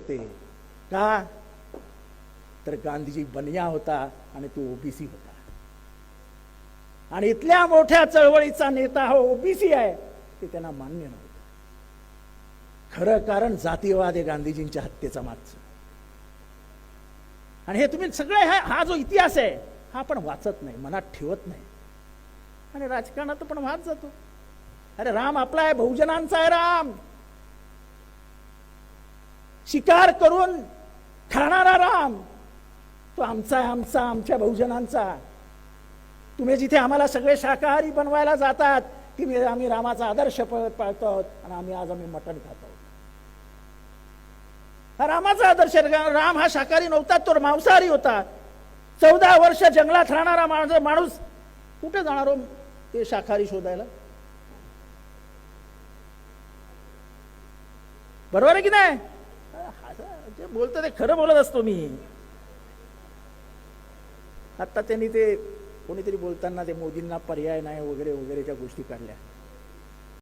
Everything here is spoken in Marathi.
होते. का? तर गांधीजी बनिया होता आणि तो ओबीसी होता. आणि इथल्या मोठ्या चळवळीचा नेता हा ओबीसी आहे ते त्यांना मान्य नव्हतं. खरं कारण जातीयवाद आहे गांधीजींच्या हत्येचा मागचं. आणि हे तुम्ही सगळे हा हा जो इतिहास आहे हा आपण वाचत नाही मनात ठेवत नाही. आणि राजकारणात पण वाच जातो. अरे राम आपला आहे बहुजनांचा आहे राम. शिकार करून खाणारा राम तो आमचा आहे आमचा आमच्या बहुजनांचा. तुम्ही जिथे आम्हाला सगळे शाकाहारी बनवायला जातात की आम्ही रामाचा आदर्श पाळतो आहोत आणि आम्ही आज आम्ही मटण खातो हा रामाचा आदर्श राम हा शाकाहारी नव्हता तो मांसाहारी होता. चौदा वर्ष जंगलात राहणारा माणूस माणूस कुठे जाणार हो ते शाकाहारी शोधायला? बरोबर आहे की नाही? जे बोलतो ते खरं बोलत असतो मी. आता त्यांनी ते कोणीतरी बोलताना ते मोदींना पर्याय नाही वगैरे वगैरेच्या गोष्टी काढल्या.